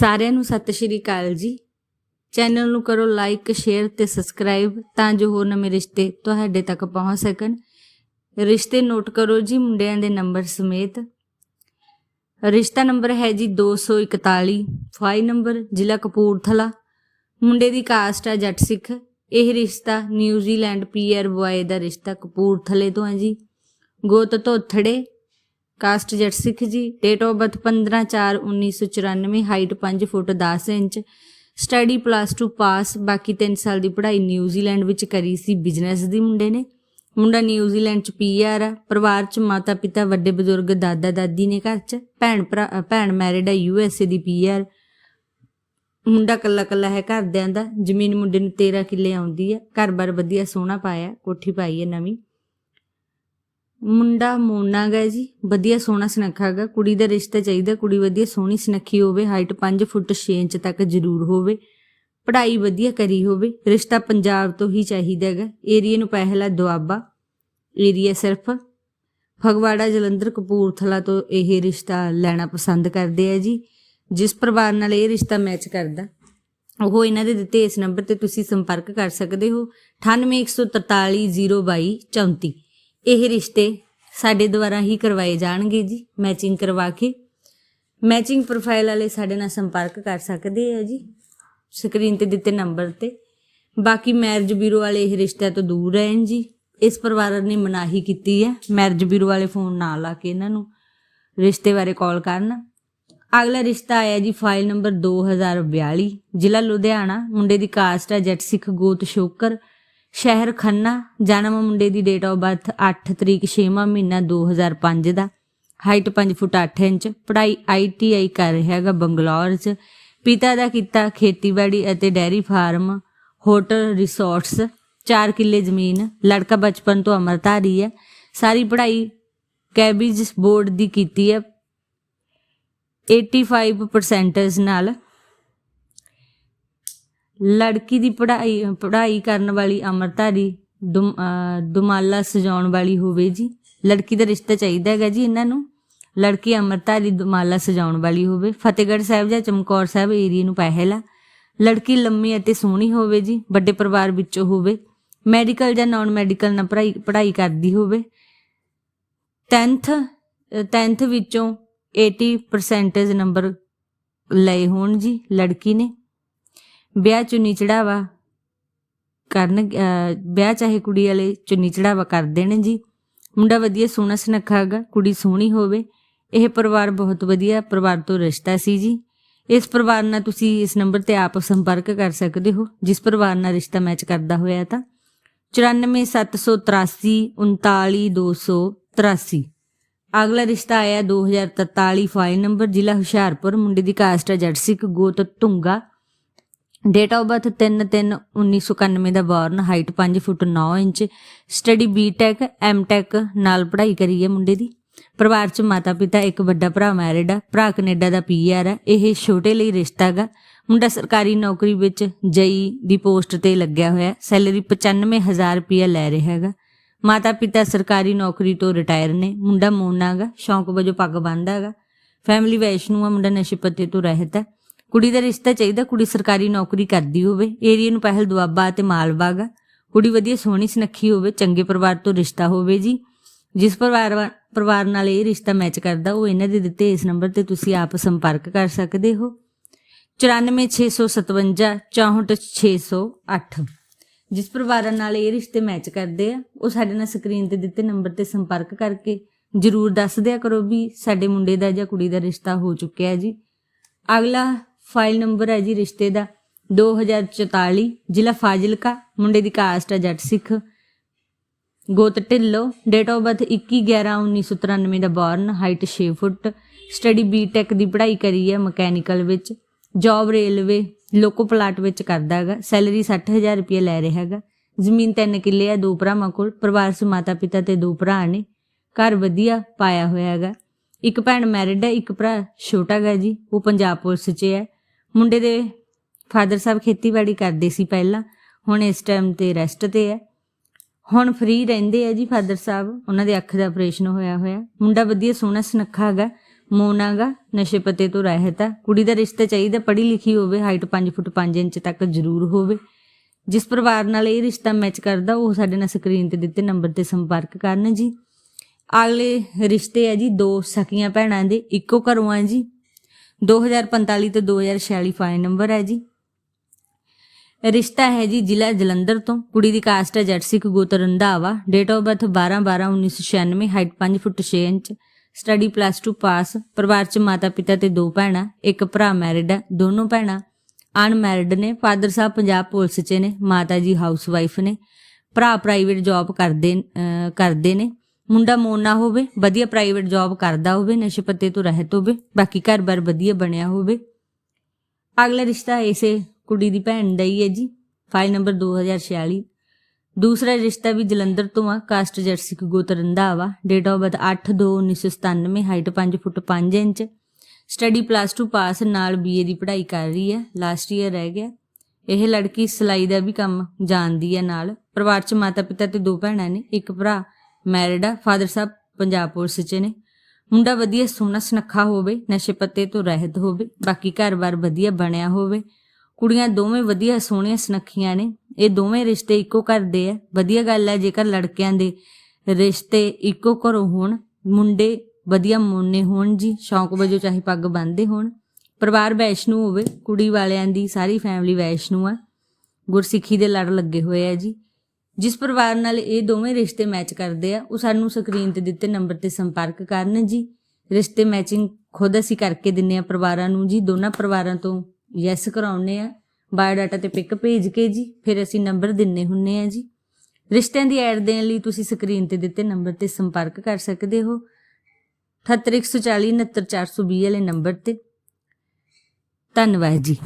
ਸਾਰਿਆਂ ਨੂੰ ਸਤਿ ਸ਼੍ਰੀ ਅਕਾਲ ਜੀ। ਚੈਨਲ ਨੂੰ ਕਰੋ ਲਾਈਕ ਸ਼ੇਅਰ ਤੇ ਸਬਸਕ੍ਰਾਈਬ ਤਾਂ ਜੋ ਹੋਰ ਨਵੇਂ ਰਿਸ਼ਤੇ ਤੁਹਾਡੇ ਤੱਕ ਪਹੁੰਚ ਸਕਣ। ਰਿਸ਼ਤੇ ਨੋਟ ਕਰੋ ਜੀ ਮੁੰਡਿਆਂ ਦੇ ਨੰਬਰ ਸਮੇਤ। ਰਿਸ਼ਤਾ ਨੰਬਰ ਹੈ ਜੀ 241 ਫਾਈ ਨੰਬਰ ਜ਼ਿਲ੍ਹਾ ਕਪੂਰਥਲਾ। ਮੁੰਡੇ ਦੀ ਕਾਸਟ ਹੈ ਜੱਟ ਸਿੱਖ। ਇਹ ਰਿਸ਼ਤਾ ਨਿਊਜ਼ੀਲੈਂਡ ਪੀਆਰ ਬੁਆਏ ਦਾ ਰਿਸ਼ਤਾ ਕਪੂਰਥਲੇ ਤੋਂ ਹੈ ਜੀ। ਗੋਤ ਧੋਥੜੇ ਕਾਸਟ ਜੱਟ ਸਿੱਖ ਜੀ date of birth 15/4/1994 height 5 foot 10 inch study plus 2 pass ਬਾਕੀ 3 ਸਾਲ ਦੀ ਪੜ੍ਹਾਈ ਨਿਊਜ਼ੀਲੈਂਡ ਵਿੱਚ ਕਰੀ ਸੀ ਬਿਜ਼ਨਸ ਦੀ ਮੁੰਡੇ ਨੇ। ਮੁੰਡਾ ਨਿਊਜ਼ੀਲੈਂਡ ਚ ਪੀਆਰ ਆ, ਪਰਿਵਾਰ ਚ ਮਾਤਾ ਪਿਤਾ, ਵੱਡੇ ਬਜ਼ੁਰਗ, ਦਾਦਾ ਦਾਦੀ ਨੇ ਘਰ ਚ, ਭੈਣ ਭਰਾ ਭੈਣ ਮੈਰਿਡ ਹੈ ਯੂਐਸਏ ਦੀ ਪੀਆਰ ਮੁੰਡਾ ਕੱਲਾ ਕੱਲਾ ਹੈ ਘਰਦਿਆਂ ਦਾ, ਜ਼ਮੀਨ ਮੁੰਡੇ ਨੂੰ 13 ਕਿੱਲੇ ਆਉਂਦੀ ਹੈ ਘਰ-ਬਾਰ ਵਧੀਆ ਸੋਹਣਾ ਪਾਇਆ, ਕੋਠੀ ਪਾਈ ਹੈ ਨਵੀਂ। ਮੁੰਡਾ ਮੋਨਾ ਗਾ ਜੀ, ਵਧੀਆ ਸੋਹਣਾ ਸੁਨੱਖਾ ਗਾ, ਕੁੜੀ ਦਾ ਰਿਸ਼ਤਾ ਚਾਹੀਦਾ, ਕੁੜੀ ਵਧੀਆ ਸੋਹਣੀ ਸੁਨੱਖੀ ਹੋਵੇ ਹਾਈਟ 5 ਫੁੱਟ 6 ਇੰਚ ਤੱਕ ਜ਼ਰੂਰ ਹੋਵੇ, ਪੜ੍ਹਾਈ ਵਧੀਆ ਕਰੀ ਹੋਵੇ, ਰਿਸ਼ਤਾ ਪੰਜਾਬ ਤੋਂ ਹੀ ਚਾਹੀਦਾ ਹੈਗਾ ਏਰੀਆ ਨੂੰ ਪਹਿਲਾ ਦੁਆਬਾ, ਏਰੀਆ ਸਿਰਫ, ਫਗਵਾੜਾ ਜਲੰਧਰ ਕਪੂਰਥਲਾ ਤੋਂ ਇਹ ਰਿਸ਼ਤਾ ਲੈਣਾ ਪਸੰਦ ਕਰਦੇ ਆ ਜੀ, ਜਿਸ ਪਰਿਵਾਰ ਨਾਲ ਇਹ ਰਿਸ਼ਤਾ ਮੈਚ ਕਰਦਾ, ਉਹ ਇਹਨਾਂ ਦੇ ਦਿੱਤੇ ਇਸ ਨੰਬਰ ਤੇ ਤੁਸੀਂ ਸੰਪਰਕ ਕਰ ਸਕਦੇ ਹੋ 9814302234 ਇਹ ਰਿਸ਼ਤੇ ਸਾਡੇ ਦੁਆਰਾ ਹੀ ਕਰਵਾਏ ਜਾਣਗੇ ਜੀ ਮੈਚਿੰਗ ਕਰਵਾ ਕੇ। ਮੈਚਿੰਗ ਪ੍ਰੋਫਾਈਲ ਵਾਲੇ ਸਾਡੇ ਨਾਲ ਸੰਪਰਕ ਕਰ ਸਕਦੇ ਆ ਜੀ ਸਕਰੀਨ ਤੇ ਦਿੱਤੇ ਨੰਬਰ ਤੇ। ਬਾਕੀ ਮੈਰਿਜ ਬਿਊਰੋ ਵਾਲੇ ਇਹ ਰਿਸ਼ਤਿਆਂ ਤੋਂ ਦੂਰ ਰਹਿਣ ਜੀ। ਇਸ ਪਰਿਵਾਰ ਨੇ ਮਨਾਹੀ ਕੀਤੀ ਹੈ ਮੈਰਿਜ ਬਿਊਰੋ ਵਾਲੇ ਫੋਨ ਨਾ ਲਾ ਕੇ ਇਹਨਾਂ ਨੂੰ ਰਿਸ਼ਤੇ ਬਾਰੇ ਕਾਲ ਕਰਨ। ਅਗਲਾ ਰਿਸ਼ਤਾ ਆਇਆ ਜੀ ਫਾਈਲ ਨੰਬਰ 2042 ਜ਼ਿਲ੍ਹਾ ਲੁਧਿਆਣਾ। ਮੁੰਡੇ ਦੀ ਕਾਸਟ ਹੈ ਜੱਟ ਸਿੱਖ ਗੋਤ ਸ਼ੋਕਰ। ਸ਼ਹਿਰ ਖੰਨਾ, ਜਨਮ ਮੁੰਡੇ ਦੀ ਡੇਟ ਆਫ ਬਰਥ 8 ਤਰੀਕ 6ਵਾਂ ਮਹੀਨਾ 2005 ਦਾ। ਹਾਈਟ 5 ਫੁੱਟ 8 ਇੰਚ, ਪੜ੍ਹਾਈ ਆਈਟੀਆਈ ਕਰ ਰਿਹਾ ਹੈਗਾ ਬੰਗਲੌਰ 'ਚ। ਪਿਤਾ ਦਾ ਕੀਤਾ ਖੇਤੀਬਾੜੀ ਅਤੇ ਡੈਰੀ ਫਾਰਮ ਹੋਟਲ ਰਿਸੋਰਟਸ 4 ਕਿੱਲੇ ਜ਼ਮੀਨ, ਲੜਕਾ ਬਚਪਨ ਤੋਂ ਅਮਰਤਾਰੀ ਹੈ। ਸਾਰੀ ਪੜ੍ਹਾਈ ਕੈਬਿਜ ਬੋਰਡ ਦੀ ਕੀਤੀ ਹੈ। 85% ਨਾਲ ਲੜਕੀ ਦੀ ਪੜ੍ਹਾਈ ਪੜ੍ਹਾਈ ਕਰਨ ਵਾਲੀ ਅਮਰਤਾਰੀ ਦੁਮ- ਦੁਮਾਲਾ ਸਜਾਉਣ ਵਾਲੀ ਹੋਵੇ ਜੀ। ਲੜਕੀ ਦਾ ਰਿਸ਼ਤਾ ਚਾਹੀਦਾ ਹੈਗਾ ਜੀ ਇਹਨਾਂ ਨੂੰ। ਲੜਕੀ ਅਮਰਤਾਰੀ ਦੁਮਾਲਾ ਸਜਾਉਣ ਵਾਲੀ ਹੋਵੇ। ਫਤਿਹਗੜ੍ਹ ਸਾਹਿਬ ਜਾਂ ਚਮਕੌਰ ਸਾਹਿਬ ਏਰੀਆ ਨੂੰ ਪਹਿਲਾ। ਲੜਕੀ ਲੰਮੀ ਅਤੇ ਸੋਹਣੀ ਹੋਵੇ ਜੀ, ਵੱਡੇ ਪਰਿਵਾਰ ਵਿੱਚੋਂ ਹੋਵੇ। ਮੈਡੀਕਲ ਜਾਂ ਨਾਨ ਮੈਡੀਕਲ ਨਾਲ ਪੜ੍ਹਾਈ ਪੜ੍ਹਾਈ ਕਰਦੀ ਹੋਵੇ। 10th 10th ਵਿੱਚੋਂ 80% ਨੰਬਰ ਲਏ ਹੋਣ ਜੀ ਲੜਕੀ ਨੇ। ਵਿਆਹ ਚੁੰਨੀ ਚੜਾਵਾ ਕਰਨ ਵਿਆਹ ਚਾਹੇ ਕੁੜੀ ਵਾਲੇ ਚੁੰਨੀ ਚੜਾਵਾ ਕਰ ਦੇਣ ਜੀ। ਮੁੰਡਾ ਵਧੀਆ ਸੋਹਣਾ ਸੁਨੱਖਾ ਹੈਗਾ, ਕੁੜੀ ਸੋਹਣੀ ਹੋਵੇ। ਇਹ ਪਰਿਵਾਰ ਬਹੁਤ ਵਧੀਆ ਪਰਿਵਾਰ ਤੋਂ ਰਿਸ਼ਤਾ ਸੀ ਜੀ। ਇਸ ਪਰਿਵਾਰ ਨਾਲ ਤੁਸੀਂ ਇਸ ਨੰਬਰ ਤੇ ਆਪ ਸੰਪਰਕ ਕਰ ਸਕਦੇ ਹੋ, ਜਿਸ ਪਰਿਵਾਰ ਨਾਲ ਰਿਸ਼ਤਾ ਮੈਚ ਕਰਦਾ ਹੋਇਆ ਤਾਂ। 947383 39283 ਅਗਲਾ ਰਿਸ਼ਤਾ ਆਇਆ 2043 ਫਾਈਲ ਨੰਬਰ, ਜ਼ਿਲ੍ਹਾ ਹੁਸ਼ਿਆਰਪੁਰ। ਮੁੰਡੇ ਦੀ ਕਾਸਟ ਹੈ ਜੱਟ ਸਿੱਖ ਗੋਤ Dhunga. Date of birth 3/3/1991 the born height 5 foot 9 inch study BTech MTech ਨਾਲ ਪੜ੍ਹਾਈ ਕਰੀ ਹੈ ਮੁੰਡੇ ਦੀ। ਪਰਿਵਾਰ 'ਚ ਮਾਤਾ ਪਿਤਾ, ਇੱਕ ਵੱਡਾ ਭਰਾ ਮੈਰਿਡ ਆ, ਭਰਾ ਕੈਨੇਡਾ ਦਾ ਪੀਆਰ ਆ, ਇਹ ਛੋਟੇ ਲਈ ਰਿਸ਼ਤਾ ਹੈਗਾ ਮੁੰਡਾ ਸਰਕਾਰੀ ਨੌਕਰੀ ਵਿੱਚ ਜਈ ਦੀ ਪੋਸਟ ਤੇ ਲੱਗਿਆ ਹੋਇਆ ਸੈਲਰੀ 95000 ਰੁਪਇਆ ਲੈ ਰਿਹਾ ਹੈਗਾ ਮਾਤਾ ਪਿਤਾ ਸਰਕਾਰੀ ਨੌਕਰੀ ਤੋਂ ਰਿਟਾਇਰ ਨੇ, ਮੁੰਡਾ ਮੋਨਾ ਹੈਗਾ ਸ਼ੌਂਕ ਵਜੋਂ ਪੱਗ ਬੰਨ੍ਹਦਾ ਹੈਗਾ ਫੈਮਿਲੀ ਵੈਸ਼ਨੂ ਆ, ਮੁੰਡਾ ਨਸ਼ੇ ਪੱਤੇ ਤੋਂ ਰਹਿਤ ਹੈ ਕੁੜੀ ਦਾ ਰਿਸ਼ਤਾ ਚਾਹੀਦਾ, ਕੁੜੀ ਸਰਕਾਰੀ ਨੌਕਰੀ ਕਰਦੀ ਹੋਵੇ ਏਰੀਆ ਨੂੰ ਪਹਿਲ ਦੁਆਬਾ ਤੇ ਮਾਲਬਾਗ ਆ ਕੁੜੀ ਵਧੀਆ ਸੋਹਣੀ ਸੁਨੱਖੀ ਹੋਵੇ, ਚੰਗੇ ਪਰਿਵਾਰ ਤੋਂ ਰਿਸ਼ਤਾ ਹੋਵੇ ਜੀ। ਜਿਸ ਪਰਿਵਾਰ ਪਰਿਵਾਰ ਨਾਲ ਇਹ ਰਿਸ਼ਤਾ ਮੈਚ ਕਰਦਾ, ਉਹ ਇਹਨਾਂ ਦੇ ਦਿੱਤੇ ਇਸ ਨੰਬਰ ਤੇ ਤੁਸੀਂ ਆਪ ਸੰਪਰਕ ਕਰ ਸਕਦੇ ਹੋ। 94657 64608 ਜਿਸ ਪਰਿਵਾਰਾਂ ਨਾਲ ਇਹ ਰਿਸ਼ਤੇ ਮੈਚ ਕਰਦੇ ਆ, ਉਹ ਸਾਡੇ ਨਾਲ ਸਕਰੀਨ ਤੇ ਦਿੱਤੇ ਨੰਬਰ ਤੇ ਸੰਪਰਕ ਕਰਕੇ ਜਰੂਰ ਦੱਸ ਦਿਆ ਕਰੋ ਵੀ ਸਾਡੇ ਮੁੰਡੇ ਦਾ ਜਾਂ ਕੁੜੀ ਦਾ ਰਿਸ਼ਤਾ ਹੋ ਚੁੱਕਿਆ ਜੀ। ਅਗਲਾ ਫਾਈਲ ਨੰਬਰ ਹੈ ਜੀ ਰਿਸ਼ਤੇ ਦਾ 2044 ਜ਼ਿਲ੍ਹਾ ਫਾਜ਼ਿਲਕਾ, ਮੁੰਡੇ ਦੀ ਕਾਸਟ ਹੈ ਜੱਟ ਸਿੱਖ। ਗੋਤ Dhillon date of birth 21/11/1993 the born height 6 foot study BTech ਦੀ ਪੜ੍ਹਾਈ ਕਰੀ ਹੈ ਮਕੈਨੀਕਲ ਵਿੱਚ ਜੌਬ ਰੇਲਵੇ ਲੋਕੋ ਪਲਾਟ ਵਿੱਚ ਕਰਦਾ ਹੈਗਾ ਸੈਲਰੀ 60000 ਰੁਪਏ ਲੈ ਰਿਹਾ ਹੈਗਾ, ਜ਼ਮੀਨ ਤਿੰਨ ਕਿੱਲੇ ਆ ਦੋ ਭਰਾਵਾਂ ਕੋਲ, ਪਰਿਵਾਰ 'ਚ ਮਾਤਾ ਪਿਤਾ ਤੇ ਦੋ ਭਰਾ ਨੇ, ਘਰ ਵਧੀਆ ਪਾਇਆ ਹੋਇਆ ਹੈਗਾ। ਇੱਕ ਭੈਣ ਮੈਰਿਡ ਹੈ, ਇੱਕ ਭਰਾ ਛੋਟਾ ਹੈਗਾ ਜੀ, ਉਹ ਪੰਜਾਬ ਪੁਲਿਸ 'ਚ ਹੈ। ਮੁੰਡੇ ਦੇ ਫਾਦਰ ਸਾਹਿਬ ਖੇਤੀਬਾੜੀ ਕਰਦੇ ਸੀ ਪਹਿਲਾਂ। ਹੁਣ ਇਸ ਟਾਈਮ ਤੇ ਰੈਸਟ ਤੇ ਹੈ। ਹੁਣ ਫ੍ਰੀ ਰਹਿੰਦੇ ਆ ਜੀ ਫਾਦਰ ਸਾਹਿਬ। ਉਹਨਾਂ ਦੇ ਅੱਖ ਦਾ ਆਪਰੇਸ਼ਨ ਹੋਇਆ ਹੋਇਆ। ਮੁੰਡਾ ਵਧੀਆ ਸੋਹਣਾ ਸੁਨੱਖਾ ਹੈਗਾ ਮੋਨਾਗਾ ਨਸ਼ੇ ਪਤੇ ਤੋਂ ਰਹਿਤ ਹੈ ਕੁੜੀ ਦਾ ਰਿਸ਼ਤਾ ਚਾਹੀਦਾ, ਪੜ੍ਹੀ ਲਿਖੀ ਹੋਵੇ ਹਾਈਟ 5 ਫੁੱਟ 5 ਇੰਚ ਤੱਕ ਜ਼ਰੂਰ ਹੋਵੇ। ਜਿਸ ਪਰਿਵਾਰ ਨਾਲ ਇਹ ਰਿਸ਼ਤਾ ਮੈਚ ਕਰਦਾ, ਉਹ ਸਾਡੇ ਨਾਲ ਸਕਰੀਨ ਤੇ ਦਿੱਤੇ ਨੰਬਰ ਤੇ ਸੰਪਰਕ ਕਰਨ ਜੀ। ਅਗਲੇ ਰਿਸ਼ਤੇ ਹੈ ਜੀ ਦੋ ਸਕੀਆਂ ਭੈਣਾਂ ਦੇ, ਇੱਕੋ ਘਰੋਂ ਆ ਜੀ। 2045 ਤੇ 2046 ਫਾਈਨ ਨੰਬਰ ਹੈ ਜੀ। ਰਿਸ਼ਤਾ ਹੈ ਜੀ ਜ਼ਿਲ੍ਹਾ ਜਲੰਧਰ ਤੋਂ। ਕੁੜੀ ਦੀ ਕਾਸਟ ਹੈ Jatt Sikh ਗੋਤਰ Randhawa. Date of birth 12 12 1996 height 5 foot 6 inch. Study plus 2 pass ਪਰਿਵਾਰ ਚ ਮਾਤਾ ਪਿਤਾ ਤੇ ਦੋ ਭੈਣਾਂ, ਇੱਕ ਭਰਾ ਮੈਰਿਡ ਹੈ, ਦੋਨੋਂ ਭੈਣਾਂ ਅਨਮੈਰਿਡ ਨੇ। ਫਾਦਰ ਸਾਹਿਬ ਪੰਜਾਬ ਪੁਲਿਸ 'ਚ ਨੇ, ਮਾਤਾ ਜੀ ਹਾਊਸ ਵਾਈਫ ਨੇ। ਭਰਾ ਪ੍ਰਾਈਵੇਟ ਜੌਬ ਕਰਦੇ ਕਰਦੇ ਨੇ। ਮੁੰਡਾ ਮੋਨਾ ਹੋਵੇ, ਵਧੀਆ ਪ੍ਰਾਈਵੇਟ ਜੌਬ ਕਰਦਾ ਹੋਵੇ, ਨਸ਼ੇ ਪੱਤੇ ਤੋਂ ਰਹਿਤ ਹੋਵੇ, ਬਾਕੀ ਘਰ-ਬਾਰ ਵਧੀਆ ਬਣਿਆ ਹੋਵੇ। ਅਗਲਾ ਰਿਸ਼ਤਾ ਇਸੇ ਕੁੜੀ ਦੀ ਭੈਣ ਦਾ ਹੀ ਹੈ ਜੀ ਫਾਈਲ ਨੰਬਰ 2046 ਦੂਸਰਾ ਰਿਸ਼ਤਾ ਵੀ ਜਲੰਧਰ ਤੋਂ ਆ ਕਾਸਟ ਜਰਸਿਕ ਗੋਤ Randhawa date of birth 8/2/1997 height 5 foot 5 inch. Study plus 2 pass ਨਾਲ ਬੀਏ ਦੀ ਪੜ੍ਹਾਈ ਕਰ ਰਹੀ ਹੈ ਲਾਸਟ ਈਅਰ ਰਹਿ ਗਿਆ। ਇਹ ਲੜਕੀ ਸਿਲਾਈ ਦਾ ਵੀ ਕੰਮ ਜਾਣਦੀ ਹੈ ਨਾਲ। ਪਰਿਵਾਰ 'ਚ ਮਾਤਾ ਪਿਤਾ ਤੇ ਦੋ ਭੈਣਾਂ ਨੇ, ਇੱਕ ਭਰਾ। ਮੈਰਿਡ ਆ ਫਾਦਰ ਸਾਹਿਬ ਪੰਜਾਬ ਪੁਲਿਸ 'ਚ ਨੇ। ਮੁੰਡਾ ਵਧੀਆ ਸੋਹਣਾ ਸੁਨੱਖਾ ਹੋਵੇ, ਨਸ਼ੇ ਪੱਤੇ ਤੋਂ ਰਹਿਤ ਹੋਵੇ, ਬਾਕੀ ਘਰ-ਬਾਰ ਵਧੀਆ ਬਣਿਆ ਹੋਵੇ। ਕੁੜੀਆਂ ਦੋਵੇਂ ਵਧੀਆ ਸੋਹਣੀਆਂ ਸੁਨੱਖੀਆਂ ਨੇ। ਇਹ ਦੋਵੇਂ ਰਿਸ਼ਤੇ ਇੱਕੋ ਘਰ ਦੇ ਆ। ਵਧੀਆ ਗੱਲ ਹੈ ਜੇਕਰ ਲੜਕਿਆਂ ਦੇ ਰਿਸ਼ਤੇ ਇੱਕੋ ਘਰੋਂ ਹੋਣ, ਮੁੰਡੇ ਵਧੀਆ ਮੋਨੇ ਹੋਣ ਜੀ, ਸ਼ੌਂਕ ਵਜੋਂ ਚਾਹੇ ਪੱਗ ਬੰਨ੍ਹਦੇ ਹੋਣ। ਪਰਿਵਾਰ ਵੈਸ਼ਨੂ ਹੋਵੇ, ਕੁੜੀ ਵਾਲਿਆਂ ਦੀ ਸਾਰੀ ਫੈਮਿਲੀ ਵੈਸ਼ਨੂ ਆ। ਗੁਰਸਿੱਖੀ ਦੇ ਲੜ ਲੱਗੇ ਹੋਏ ਆ ਜੀ। ਜਿਸ ਪਰਿਵਾਰ ਨਾਲ ਇਹ ਦੋਵੇਂ ਰਿਸ਼ਤੇ ਮੈਚ ਕਰਦੇ ਆ, ਉਹ ਸਾਨੂੰ ਸਕਰੀਨ ਤੇ ਦਿੱਤੇ ਨੰਬਰ ਤੇ ਸੰਪਰਕ ਕਰਨ ਜੀ। ਰਿਸ਼ਤੇ ਮੈਚਿੰਗ ਖੁਦ ਅਸੀਂ ਕਰਕੇ ਦਿੰਨੇ ਆ ਪਰਿਵਾਰਾਂ ਨੂੰ ਜੀ। ਦੋਨਾਂ ਪਰਿਵਾਰਾਂ ਤੋਂ ਯੈਸ ਕਰਾਉਨੇ ਆ। ਬਾਇਓਡਾਟਾ ਤੇ ਪਿਕ ਭੇਜ ਕੇ ਜੀ, ਫਿਰ ਅਸੀਂ ਨੰਬਰ ਦਿੰਨੇ ਹੁੰਨੇ ਆ ਜੀ। ਰਿਸ਼ਤਿਆਂ ਦੀ ਐਡ ਦੇਣ ਲਈ ਤੁਸੀਂ ਸਕਰੀਨ ਤੇ ਦਿੱਤੇ ਨੰਬਰ ਤੇ ਸੰਪਰਕ ਕਰ ਸਕਦੇ ਹੋ। 78140 69420 ਵਾਲੇ ਨੰਬਰ ਤੇ। ਧੰਨਵਾਦ ਜੀ।